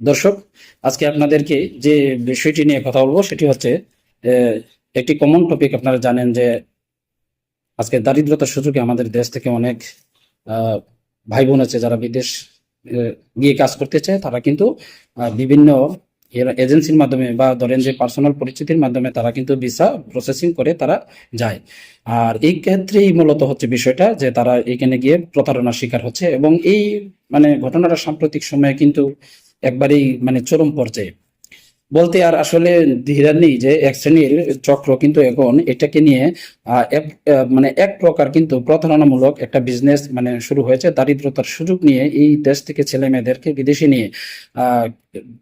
দর্শক, আজকে আপনাদেরকে যে বিষয়টি নিয়ে কথা বলব সেটি হচ্ছে একটি কমন টপিক আপনারা জানেন যে আজকে দারিদ্রতার সুযোগে আমাদের দেশ থেকে অনেক ভাই বোন আছে যারা বিদেশ গিয়ে কাজ করতে চায়। তারা কিন্তু বিভিন্ন এজেন্সির মাধ্যমে বা ধরেন যে পার্সোনাল পরিচিতির মাধ্যমে তারা কিন্তু ভিসা প্রসেসিং করে তারা যায়। আর এই ক্ষেত্রেই মূলত হচ্ছে বিষয়টা যে তারা এখানে গিয়ে প্রতারণার শিকার হচ্ছে এবং এই মানে ঘটনাটা সাম্প্রতিক সময়ে কিন্তু একবারেই মানে চরম পর্যায়ে। বলতে আর আসলে ধীরার নেই যে এক শ্রেণির চক্র কিন্তু এখন এটাকে নিয়ে এক- মানে এক প্রকার কিন্তু প্রতারণামূলক একটা বিজনেস মানে শুরু হয়েছে। দারিদ্রতার সুযোগ নিয়ে এই দেশ থেকে ছেলে মেয়েদেরকে বিদেশে নিয়ে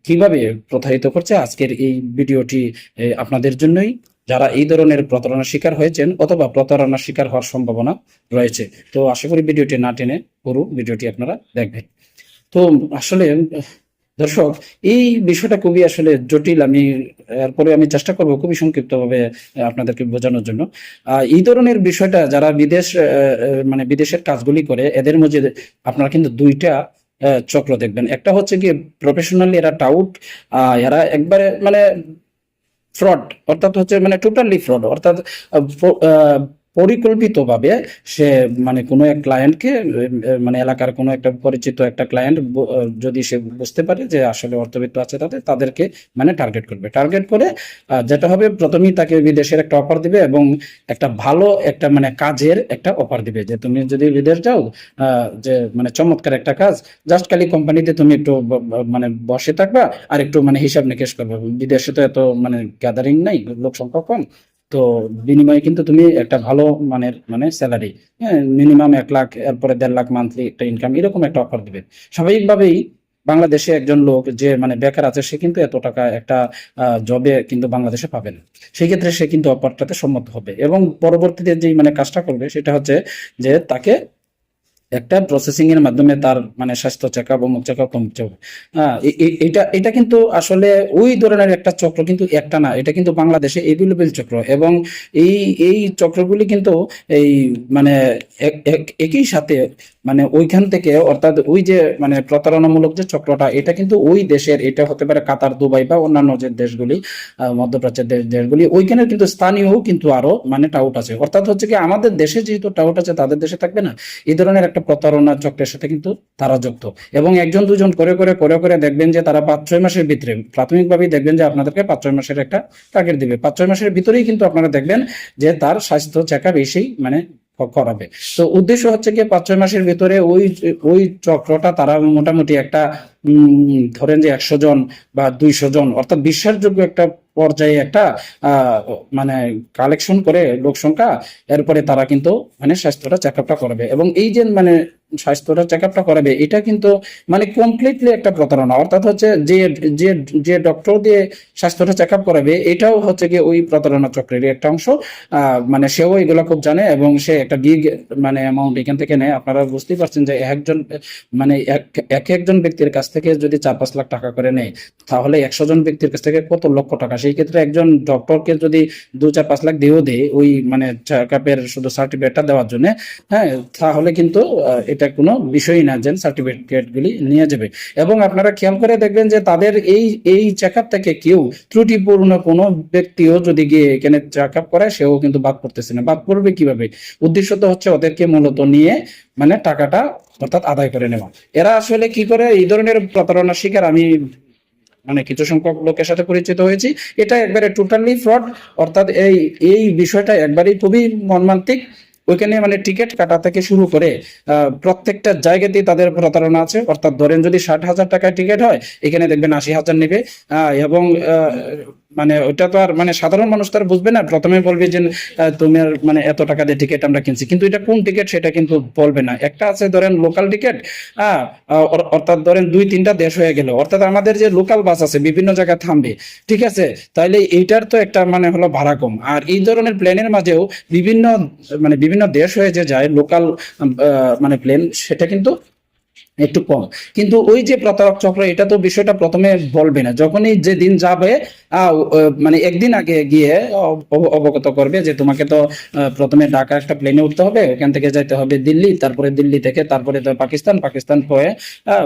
কীভাবে প্রতারিত করছে আজকের এই ভিডিওটি আপনাদের জন্যই। যারা এই ধরনের প্রতারণার শিকার হয়েছেন অথবা প্রতারণার শিকার হওয়ার সম্ভাবনা রয়েছে। তো আশা করি ভিডিওটি না টেনে পুরো ভিডিওটি আপনারা দেখবেন। তো আসলে দর্শক এই বিষয়টা খুবই আসলে জটিল। আমি এরপরে আমি চেষ্টা করব খুবই সংক্ষিপ্তভাবে আহ, আপনাদেরকে বোঝানোর জন্য। এই ধরনের বিষয়টা যারা বিদেশ মানে বিদেশের কাজগুলি করে এদের মধ্যে আপনারা কিন্তু দুইটা চক্র দেখবেন। একটা হচ্ছে কি প্রফেশনালি এরা টাউট এরা একবারে মানে ফ্রড অর্থাৎ হচ্ছে মানে টোটালি ফ্রড অর্থাৎ পরিকল্পিতভাবে সে মানে কোনো এক ক্লায়েন্টকে মানে এলাকার কোনো একটা পরিচিত একটা ক্লায়েন্ট যদি সে বুঝতে পারে যে আসলে অর্থবিত্ত আছে তাদের, তাদেরকে মানে টার্গেট করবে। টার্গেট করে যেটা হবে প্রথমেই তাকে বিদেশের একটা অফার দিবে এবং একটা ভালো একটা মানে কাজের একটা অফার দিবে যে তুমি যদি বিদেশ যাও যে মানে চমৎকার একটা কাজ জাস্ট খালি কোম্পানিতে তুমি একটু মানে বসে থাকবা আর একটু মানে হিসাব নিকেশ করবে। বিদেশে তো এত মানে গ্যাদারিং নাই, লোক সংখ্যা কম। তো বিনিময়ে কিন্তু তুমি একটা ভালো মানের মানে স্যালারি হ্যাঁ মিনিমাম এক লাখ, এরপরে দেড় লাখ মান্থলি একটা ইনকাম এরকম একটা অফার দিবে। স্বাভাবিকভাবেই বাংলাদেশে একজন লোক যে মানে বেকার আছে, সে কিন্তু এত টাকা একটা জবে কিন্তু বাংলাদেশে পাবে না। সেই ক্ষেত্রে সে কিন্তু অফারটাতে সম্মত হবে এবং পরবর্তীতে যেই মানে কাজটা করবে, সেটা হচ্ছে যে, তাকে একটা প্রসেসিং এর মাধ্যমে তার মানে স্বাস্থ্য চেক আপ অমুক চেক আপ তমুক চেক হ্যাঁ এটা এটা কিন্তু আসলে ওই ধরনের একটা চক্র কিন্তু একটা না, এটা কিন্তু বাংলাদেশে এভেলেবেল চক্র এবং এই এই চক্রগুলি কিন্তু এই মানে এক- এক- একই সাথে মানে ওইখান থেকে অর্থাৎ ওই যে মানে প্রতারণামূলক যে চক্রটা, এটা কিন্তু ওই দেশের, এটা হতে পারে কাতার, দুবাই বা অন্যান্য যে দেশগুলি মধ্যপ্রাচ্যের দেশগুলি, ওইখানে কিন্তু স্থানীয় কিন্তু আরও মানে টাউট আছে। অর্থাৎ হচ্ছে কি, আমাদের দেশে যেহেতু টাউট আছে, তাদের দেশে থাকবে না? এই ধরনের একটা প্রতারণা চক্রের সাথে কিন্তু তারা যুক্ত। এবং একজন, দুজন করে করে করে করে দেখবেন যে তারা পাঁচ, ছয় মাসের ভিতরে, প্রাথমিকভাবেই দেখবেন যে আপনাদেরকে পাঁচ, ছয় মাসের একটা টার্গেট দিবে। পাঁচ, ছয় মাসের ভিতরেই কিন্তু আপনারা দেখবেন যে তার স্বাস্থ্য চেক আপ এসেই মানে করাবে। তো উদ্দেশ্য হচ্ছে কি পাঁচ, ছয় মাসের ভিতরে ওই ওই চক্রটা তারা মোটামুটি একটা ধরেন যে একশো জন বা দুইশো জন, অর্থাৎ বিশ্বাসযোগ্য একটা পর্যায়ে একটা মানে কালেকশন করে লোক সংখ্যা, এরপরে তারা কিন্তু মানে স্বাস্থ্যটা চেক আপটা করবে। এবং এই যে মানে স্বাস্থ্যটা চেক আপটা করাবে, এটা কিন্তু মানে কমপ্লিটলি একটা প্রতারণা। অর্থাৎ হচ্ছে যে যে যে ডক্টর দিয়ে স্বাস্থ্যটা চেক আপ করাবে, এটাও হচ্ছে কি ওই প্রতারণা চক্রের একটা অংশ। মানে সেও এগুলো খুব জানে এবং সে একটা বিগ মানে অ্যামাউন্ট এখান থেকে নেয়। আপনারা বুঝতেই পারছেন যে একজন মানে এক এক একজন ব্যক্তির কাছ থেকে যদি চার পাঁচ লাখ টাকা করে নেয়, তাহলে একশো জন ব্যক্তির কাছ থেকে কত লক্ষ টাকা সেই ক্ষেত্রে একজন ডক্টরকে যদি দু চার পাঁচ লাখ দিয়েও দেয়, ওই মানে চেক আপের শুধু সার্টিফিকেটটা দেওয়ার জন্য হ্যাঁ তাহলে কিন্তু এটা কোনো বিষয়ই না যে সার্টিফিকেট গুলি নিয়ে যাবে। এবং আপনারা খেয়াল করে দেখবেন যে তাদের এই এই চেক থেকে কেউ ত্রুটিপূর্ণ কোনো ব্যক্তিও যদি গিয়ে এখানে চেক আপ করে সেও কিন্তু বাদ পড়তেছে না। বাদ পড়বে কীভাবে? উদ্দেশ্য তো হচ্ছে ওদেরকে মূলত নিয়ে মানে টাকাটা অর্থাৎ আদায় করে নেওয়া। এরা আসলে কি করে? এই ধরনের প্রতারণার শিকার আমি মানে কিছু সংখ্যক লোকের সাথে পরিচিত হয়েছি। এটা একবারে টোটালি ফ্রড অর্থাৎ এই এই বিষয়টা একবারেই খুবই মর্মান্তিক। ওইখানে মানে টিকিট কাটা থেকে শুরু করে প্রত্যেকটা জায়গাতেই তাদের প্রতারণা আছে। অর্থাৎ ধরেন যদি ষাট হাজার টাকায় টিকিট হয়, এখানে দেখবেন আশি হাজার নেবে। এবং মানে ওটা তো আর মানে সাধারণ মানুষ তো আর বুঝবে না। প্রথমে বলবে যে তোমার মানে এত টাকা দিয়ে টিকিট আমরা কিনছি। কিন্তু এটা কোন টিকিট সেটা কিন্তু বলবে না। একটা আছে ধরেন লোকাল টিকিট হ্যাঁ অর্থাৎ ধরেন দুই তিনটা দেশ হয়ে গেল। অর্থাৎ আমাদের যে লোকাল বাস আছে, বিভিন্ন জায়গায় থামবে। ঠিক আছে? তাইলে এইটার তো একটা মানে হলো ভাড়া কম। আর এই ধরনের প্লেনের মাঝেও বিভিন্ন মানে বিভিন্ন দেশ হয়ে যে যায় লোকাল মানে প্লেন সেটা কিন্তু একটু কম। কিন্তু ওই যে প্রতারক চক্র, এটা তো বিষয়টা প্রথমে বলবে না। যখনই যে দিন যাবে মানে একদিন আগে গিয়ে অব- অব- অবগত করবে যে তোমাকে তো প্রথমে ঢাকা একটা প্লেনে উঠতে হবে, ওখান থেকে যাইতে হবে দিল্লি, তারপরে দিল্লি থেকে, তারপরে পাকিস্তান পাকিস্তান হয়ে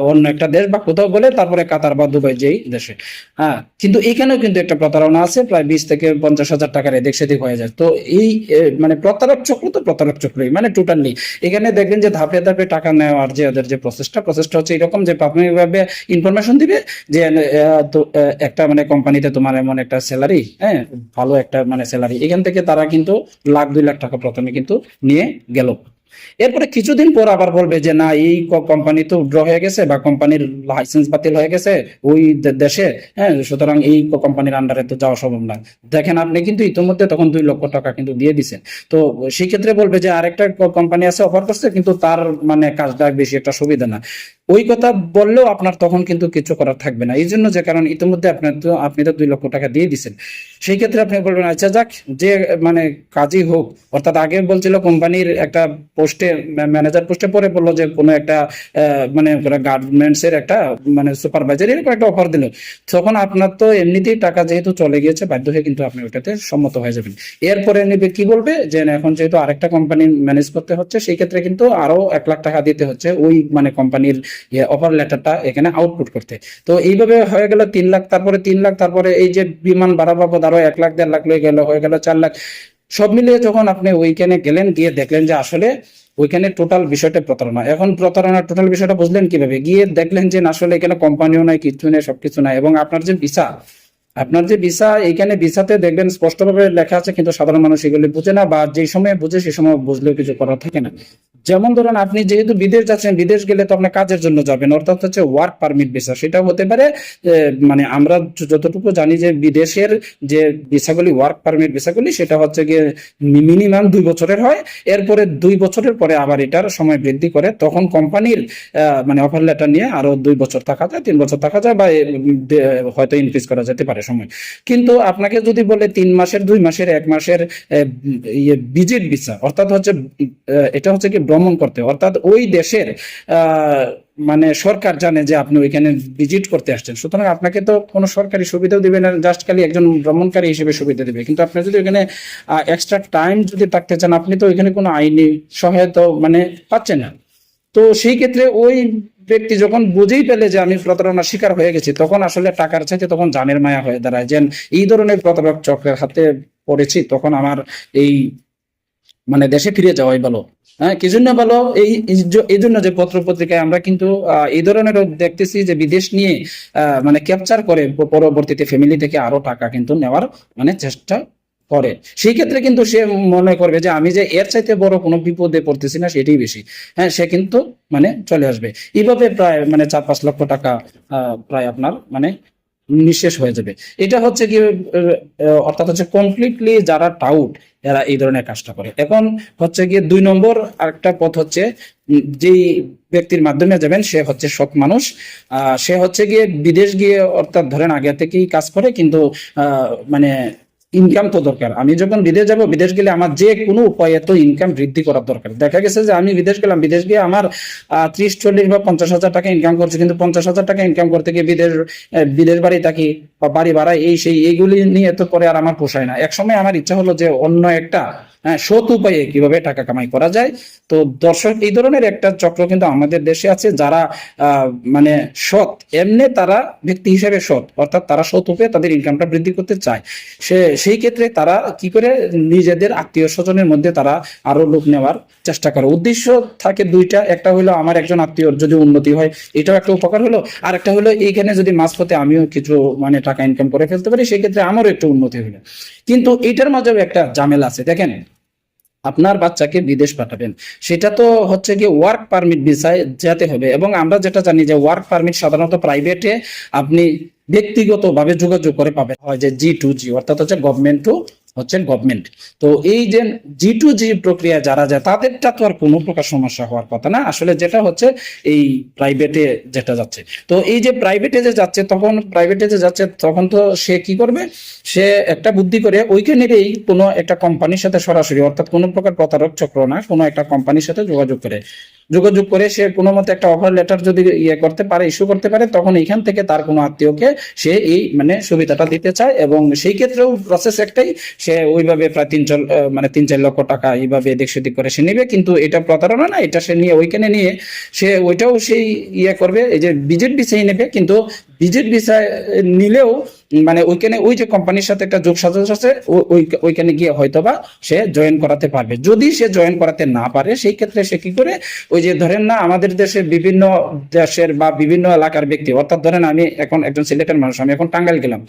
অন্য একটা দেশ বা কোথাও বলে তারপরে কাতার বা দুবাই যেই দেশে। হ্যাঁ কিন্তু এখানেও কিন্তু একটা প্রতারণা আছে, প্রায় বিশ থেকে পঞ্চাশ হাজার টাকার এদিক সেদিক হয়ে যায়। তো এই মানে প্রতারক চক্র তো প্রতারক চক্রই মানে টোটালি এখানে দেখবেন যে ধাপে ধাপে টাকা নেওয়ার যে ওদের যে প্রসেসটা প্রসেসটা হচ্ছে এরকম যে প্রাথমিকভাবে ইনফরমেশন দিবে যে একটা মানে কোম্পানিতে তোমার এমন একটা স্যালারি হ্যাঁ ভালো একটা মানে স্যালারি এখান থেকে তারা কিন্তু লাখ দুই লাখ টাকা প্রথমে কিন্তু নিয়ে গেল। এরপরে কিছুদিন পর আবার বলবে যে, না, এই কোম্পানি তো উইথড্র হয়ে গেছে বা কোম্পানির লাইসেন্স বাতিল হয়ে গেছে ওই দেশে হ্যাঁ সুতরাং এই কোম্পানির আন্ডারে তো যাওয়া সম্ভব না। দেখেন, আপনি কিন্তু ইতিমধ্যে তখন দুই লক্ষ টাকা কিন্তু দিয়ে দিছেন। তো সেই ক্ষেত্রে বলবে যে, আরেকটা কোম্পানি আছে অফার করছে, কিন্তু তার মানে কাজটা বেশি একটা সুবিধা না। ওই কথা বললেও আপনার তখন কিন্তু কিছু করার থাকবে না। এই জন্য যে কারণ ইতিমধ্যে আপনার তো, আপনি তো দুই লক্ষ টাকা দিয়ে দিচ্ছেন সেই ক্ষেত্রে আপনি বলবেন আচ্ছা যাক, যে মানে কাজই হোক। অর্থাৎ আগে বলছিল কোম্পানির একটা পোস্টে ম্যানেজার পোস্টে পরে বলল যে কোনো একটা মানে গার্মেন্টস এর একটা মানে সুপারভাইজার এরকম একটা অফার দিল। তখন আপনার তো এমনিতেই টাকা যেহেতু চলে গিয়েছে, বাধ্য হয়ে কিন্তু আপনি ওটাতে সম্মত হয়ে যাবেন। এরপরে নেবে কি বলবে? যে এখন যেহেতু আরেকটা কোম্পানি ম্যানেজ করতে হচ্ছে, সেই ক্ষেত্রে কিন্তু আরও এক লাখ টাকা দিতে হচ্ছে ওই মানে কোম্পানির অফার লেটারটা এখানে আউটপুট করতে। তো এইভাবে হয়ে গেল তিন লাখ, তারপরে তিন লাখ, তারপরে এই যে বিমান ভাড়া বাবদ আরও এক লাখ, দেড় লাখ লয়ে গেল, হয়ে গেল চার লাখ। সব মিলিয়ে যখন আপনি ওইখানে গেলেন, গিয়ে দেখলেন যে আসলে ওইখানে টোটাল বিষয়টা প্রতারণা। এখন প্রতারণার টোটাল বিষয়টা বুঝলেন কীভাবে? গিয়ে দেখলেন যে আসলে এখানে কোম্পানিও নাই কিছু নেই, সবকিছু নাই এবং আপনার যে ভিসা আপনার যে ভিসা এইখানে ভিসাতে দেখবেন স্পষ্টভাবে লেখা আছে, কিন্তু সাধারণ মানুষ এগুলি বুঝে না বা যে সময় বুঝে সে সময় বুঝলেও কিছু করার থাকে না। যেমন ধরেন আপনি যেহেতু বিদেশ যাচ্ছেন, বিদেশ গেলে তো আপনি কাজের জন্য যাবেন, অর্থাৎ হচ্ছে ওয়ার্ক পারমিট ভিসা সেটা হতে পারে মানে আমরা যতটুকু জানি যে বিদেশের যে ভিসাগুলি ওয়ার্ক পারমিট ভিসাগুলি সেটা হচ্ছে গিয়ে মিনিমাম দুই বছরের হয়। এরপরে দুই বছরের পরে আবার এটার সময় বৃদ্ধি করে, তখন কোম্পানির মানে অফার লেটার নিয়ে আরও দুই বছর থাকা যায়, তিন বছর থাকা যায় বা হয়তো ইনক্রিজ করা যেতে পারে সময়। কিন্তু আপনাকে যদি বলে তিন মাসের, দুই মাসের, এক মাসের ইয়ে ভিজিট ভিসা অর্থাৎ হচ্ছে এটা হচ্ছে কি ভ্রমণ করতে। অর্থাৎ ওই দেশের মানে সরকার জানে যে আপনি ওইখানে ভিজিট করতে আসছেন। সুতরাং আপনাকে তো কোনো সরকারি সুবিধাও দেবে না জাস্ট খালি একজন ভ্রমণকারী হিসেবে সুবিধা দিবে। কিন্তু আপনি যদি ওইখানে এক্সট্রা টাইম যদি থাকতে চান, আপনি তো ওইখানে কোনো আইনি সহায়তা মানে পাচ্ছেন না। তো সেই ক্ষেত্রে ওই ব্যক্তি যখন বুঝেই পেলে যে আমি প্রতারণার শিকার হয়ে গেছি, তখন আসলে টাকার চাইতে তখন জানের মায়া হয়ে দাঁড়ায়। যে এই ধরনের প্রতারক চক্রের হাতে পড়েছি, তখন আমার এই মানে দেশে ফিরে যাওয়াই ভালো। হ্যাঁ কি জন্য ভালো? এই এই জন্য যে পত্র পত্রিকায় আমরা কিন্তু এই ধরনের দেখতেছি যে বিদেশ নিয়ে মানে ক্যাপচার করে পরবর্তীতে ফ্যামিলি থেকে আরও টাকা কিন্তু নেওয়ার মানে চেষ্টা করে। সেই ক্ষেত্রে কিন্তু সে মনে করবে যে আমি যে এর চাইতে বড় কোনো বিপদে পড়তেছি না, সেটাই বেশি। হ্যাঁ সে কিন্তু মানে চলে আসবে। এইভাবে প্রায় মানে চার পাঁচ লক্ষ টাকা প্রায় আপনার মানে নিঃশেষ হয়ে যাবে। এটা হচ্ছে কি অর্থাৎ হচ্ছে কমপ্লিটলি যারা টাউট এরা এই ধরনের কাজটা করে। এখন হচ্ছে গিয়ে দুই নম্বর আরেকটা পথ হচ্ছে যেই ব্যক্তির মাধ্যমে যাবেন, সে হচ্ছে সৎ মানুষ। সে হচ্ছে গিয়ে বিদেশ গিয়ে, অর্থাৎ ধরেন আগে থেকেই কাজ করে, কিন্তু মানে ইনকাম তো দরকার। আমি যখন বিদেশ যাব, বিদেশ গেলে আমার যে কোনো উপায়ে তো ইনকাম বৃদ্ধি করার দরকার। দেখা গেছে যে আমি বিদেশ গেলাম, বিদেশ গিয়ে আমার ত্রিশ, চল্লিশ বা পঞ্চাশ হাজার টাকা ইনকাম করছে, কিন্তু পঞ্চাশ হাজার টাকা ইনকাম করতে গিয়ে বিদেশ বিদেশ বাড়ি থাকি বা বাড়ি ভাড়া এই সেই এইগুলি নিয়ে তো পরে আর আমার পোষায় না। একসময় আমার ইচ্ছা হলো যে অন্য একটা হ্যাঁ সৎ উপায়ে কীভাবে টাকা কামাই করা যায়। তো দর্শক, এই ধরনের একটা চক্র কিন্তু আমাদের দেশে আছে, যারা মানে সৎ, এমনি তারা ব্যক্তি হিসেবে সৎ, অর্থাৎ তারা সৎ উপায়ে তাদের ইনকামটা বৃদ্ধি করতে চায়। সে সেই ক্ষেত্রে তারা কি করে নিজেদের আত্মীয় স্বজনের মধ্যে তারা আরও লোক নেওয়ার চেষ্টা করে। উদ্দেশ্য থাকে দুইটা, একটা হলো আমার একজন আত্মীয়র যদি উন্নতি হয়, এটাও একটা উপকার হলো। আর একটা হলো এইখানে যদি মাঝপথে আমিও কিছু মানে টাকা ইনকাম করে ফেলতে পারি সেই ক্ষেত্রে আমারও একটু উন্নতি হলো কিন্তু এটার মাঝেও একটা ঝামেলা আছে। দেখেন, আপনার বাচ্চাকে বিদেশ পাঠাবেন, সেটা তো হচ্ছে কি ওয়ার্ক পারমিট ভিসায় যেতে হবে। এবং আমরা যেটা জানি যে ওয়ার্ক পারমিট সাধারণত প্রাইভেটে আপনি ব্যক্তিগতভাবে যোগাযোগ করে পাবেন। হয় যে জি টু জি অর্থাৎ হচ্ছে গভর্নমেন্ট টু হচ্ছে গভর্নমেন্ট তো এই যে জি টু জি প্রক্রিয়া যারা যায়, তাদেরটা তো আর কোনো প্রকার সমস্যা হওয়ার কথা না। আসলে যেটা হচ্ছে, এই প্রাইভেটে যেটা যাচ্ছে। তো এই যে প্রাইভেটে যে যাচ্ছে, তখন প্রাইভেটে যে যাচ্ছে, তখন তো সে কি করবে? সে একটা বুদ্ধি করে ওইখানেরই কোনো একটা কোম্পানির সাথে সরাসরি, অর্থাৎ কোনো প্রকার প্রতারক চক্র না, কোনো একটা কোম্পানির সাথে যোগাযোগ করে। যোগাযোগ করে সে কোনো মতে একটা অফার লেটার যদি ইয়ে করতে পারে ইস্যু করতে পারে, তখন এখান থেকে তার কোনো আত্মীয়কে সে এই মানে সুবিধাটা দিতে চায় এবং সেই ক্ষেত্রেও প্রসেস একটাই, সে ওইভাবে প্রায় তিন চার মানে তিন চার লক্ষ টাকা এইভাবে এদিক সেদিক করে সে নেবে, কিন্তু এটা প্রতারণা না, এটা সে নিয়ে, ওইখানে নিয়ে সে ওইটাও সেই ইয়ে করবে, এই যে বিজেট বিষয় নেবে, কিন্তু বিজেট বিষয় নিলেও মানে ওইখানে ওই যে কোম্পানির সাথে একটা যোগ সাজস আছে ওইখানে গিয়ে হয়তোবা সে জয়েন করাতে পারবে। যদি সে জয়েন করাতে না পারে, সেই ক্ষেত্রে সে কি করে? ওই যে ধরেন না, আমাদের দেশে বিভিন্ন দেশের বা বিভিন্ন এলাকার ব্যক্তি, অর্থাৎ ধরেন আমি এখন একজন সিলেটের মানুষ, আমি এখন টাঙ্গাইল গেলাম।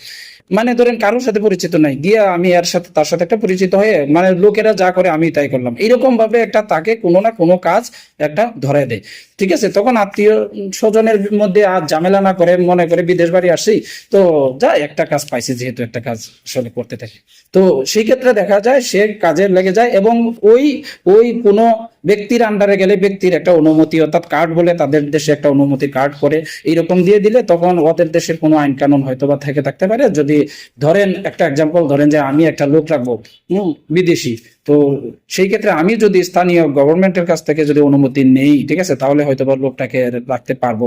মানে ধরেন কারোর সাথে পরিচিত নাই, গিয়ে আমি এর সাথে, তার সাথে একটা পরিচিত হয়ে মানে লোকেরা যা করে আমি তাই করলাম। এরকম ভাবে একটা তাকে কোনো না কোনো কাজ একটা ধরে দেয়। ঠিক আছে? তখন আত্মীয় স্বজনের মধ্যে আর ঝামেলা না করে, মনে করে বিদেশ বাড়ি আসি, তো যা একটা কাজ পাইছে, যেহেতু একটা কাজ আসলে করতে থাকে। তো সেই ক্ষেত্রে দেখা যায় সে কাজে লেগে যায় এবং ওই ওই কোনো ব্যক্তির আন্ডারে গেলে ব্যক্তির একটা অনুমতি, অর্থাৎ কার্ড বলে তাদের দেশে একটা অনুমতি কার্ড করে এইরকম দিয়ে দিলে তখন ওদের দেশের কোনো আইন কানুন হয়তো বা থেকে থাকতে পারে। যদি ধরেন একটা এক্সাম্পল ধরেন যে আমি একটা লোক রাখব বিদেশি, তো সেই ক্ষেত্রে আমি যদি স্থানীয় গভর্নমেন্টের কাছ থেকে যদি অনুমতি নেই, ঠিক আছে, তাহলে হয়তো বা লোকটাকে রাখতে পারব।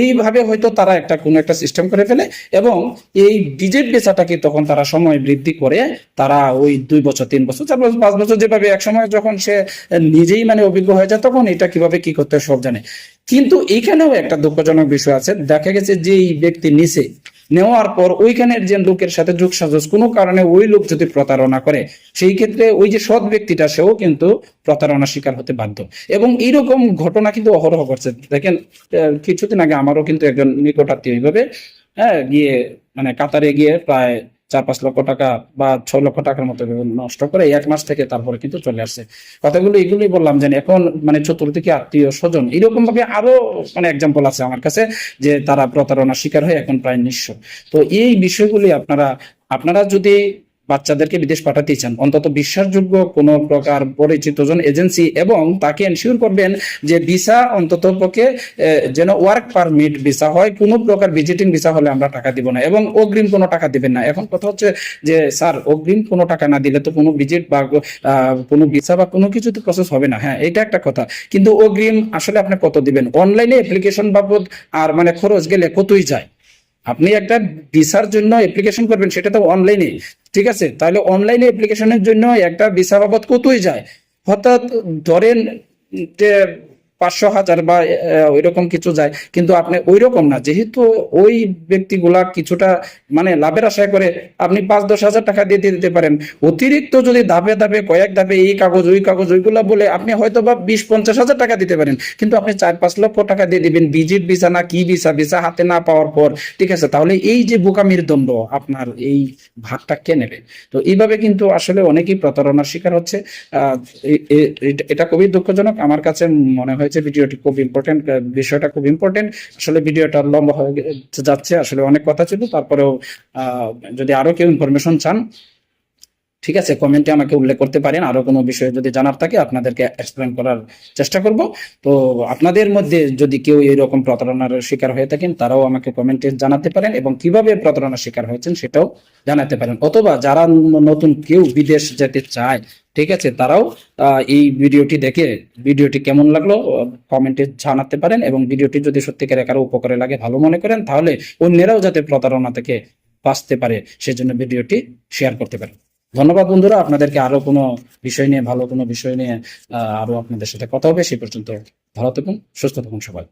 এইভাবে হয়তো তারা একটা কোনো একটা সিস্টেম করে ফেলে এবং এই ডিজেট বেচাটাকে তখন তারা সময় বৃদ্ধি করে, তারা ওই দুই বছর, তিন বছর, চার বছর, পাঁচ বছর যেভাবে এক সময় যখন সে নিজেই মানে অভিজ্ঞ হয়ে যায়, তখন এটা কীভাবে কি করতে সব জানে। কিন্তু এইখানেও একটা দুঃখজনক বিষয় আছে। দেখা গেছে যে এই ব্যক্তি নিচে নেওয়ার পর ওইখানের যে লোকের সাথে যোগ সাজস কোনো কারণে ওই লোক যদি প্রতারণা করে, সেই ক্ষেত্রে ওই যে সৎ ব্যক্তিটা, সেও কিন্তু প্রতারণা শিকার হতে বাধ্য। এবং এইরকম ঘটনা কিন্তু অহরহ করছে দেখেন কিছুদিন আগে আমারও কিন্তু একজন নিকটাত্মীয় এইভাবে হ্যাঁ গিয়ে মানে কাতারে গিয়ে প্রায় চার পাঁচ লক্ষ টাকা বা ছয় লক্ষ টাকার মতো নষ্ট করে এক মাস থেকে তারপরে কিন্তু চলে আসছে। কথাগুলো এগুলোই বললাম যে এখন মানে চতুর্দিকে আত্মীয় স্বজন এরকম ভাবে আরও মানে এক্সাম্পল আছে আমার কাছে যে তারা প্রতারণার শিকার হয়ে এখন প্রায় নিঃস্ব। তো এই বিষয়গুলি আপনারা আপনারা যদি বাচ্চাদেরকে বিদেশ পাঠাতে চান। অন্তত বিশ্বাসযোগ্য কোন প্রকার পরিচিত জন এজেন্সি এবং তাকে এনশিওর করবেন যে ভিসা অন্তত পক্ষে যেন ওয়ার্ক পারমিট ভিসা হয়, কোনো প্রকার ভিজিটিং ভিসা হলে আমরা টাকা দিব না এবং অগ্রিম কোনো টাকা দিবেন না। এখন কথা হচ্ছে যে, স্যার, অগ্রিম কোনো টাকা না দিলে তো কোনো ভিজিট বা কোনো ভিসা বা কোনো কিছু তো প্রসেস হবে না। হ্যাঁ এটা একটা কথা। কিন্তু অগ্রিম আসলে আপনি কত দিবেন? অনলাইনে অ্যাপ্লিকেশন বাবদ আর মানে খরচ গেলে কতই যায়? আপনি একটা ভিসার জন্য অ্যাপ্লিকেশন করবেন, সেটা তো অনলাইনে ঠিক আছে? তাহলে অনলাইনে অ্যাপ্লিকেশনের জন্য একটা ভিসা বাবদ কতই যায়? হঠাৎ ধরেন যে পাঁচশো হাজার বা আহ, ওইরকম কিছু যায়। কিন্তু আপনি ওই রকম না। যেহেতু ওই ব্যক্তিগুলা কিছুটা মানে লাভের আশায় করে আপনি পাঁচ দশ হাজার টাকা দিয়ে দিতে পারেন। অতিরিক্ত যদি ধাপে ধাপে কয়েক ধাপে এই কাগজ ওই কাগজ ওইগুলা বলে আপনি হয়তো বা বিশ পঞ্চাশ হাজার টাকা দিতে পারেন। কিন্তু আপনি চার পাঁচ লক্ষ টাকা দিয়ে দিবেন ভিজিট ভিসা না কি ভিসা ভিসা হাতে না পাওয়ার পর ঠিক আছে? তাহলে এই যে বোকামির দণ্ড আপনার এই ভাগটা কে নেবে? তো এইভাবে কিন্তু আসলে অনেকেই প্রতারণার শিকার হচ্ছে। এটা- খুবই দুঃখজনক। আমার কাছে মনে হয়েছে, ভিডিওটি খুব ইম্পর্টেন্ট বিষয়টা খুব ইম্পর্টেন্ট আসলে ভিডিওটা লম্বা হয়ে যাচ্ছে, আসলে অনেক কথা ছিল। তারপরেও যদি আরও কেউ ইনফরমেশন চান ঠিক আছে কমেন্টে আমাকে উল্লেখ করতে পারেন। আরও কোনো বিষয়ে যদি জানার থাকে, আপনাদেরকে এক্সপ্লেন করার চেষ্টা করব। তো আপনাদের মধ্যে যদি কেউ এরকম প্রতারণার শিকার হয়ে থাকেন, তারাও আমাকে কমেন্টে জানাতে পারেন এবং কীভাবে প্রতারণার শিকার হয়েছেন সেটাও জানাতে পারেন। অথবা যারা নতুন কেউ বিদেশ যেতে চায়, ঠিক আছে, তারাও এই ভিডিওটি দেখে ভিডিওটি কেমন লাগল কমেন্টে জানাতে পারেন এবং ভিডিওটি যদি সত্যিকার কারও উপকারে লাগে, ভালো মনে করেন, তাহলে অন্যেরাও যাতে প্রতারণা থেকে বাঁচতে পারে, সেজন্য ভিডিওটি শেয়ার করতে পারেন। ধন্যবাদ বন্ধুরা, আপনাদেরকে আরও কোনো বিষয় নিয়ে, ভালো কোনো বিষয় নিয়ে আরও আপনাদের সাথে কথা হবে, সেই পর্যন্ত ভালো থাকুন, সুস্থ থাকুন সবাই।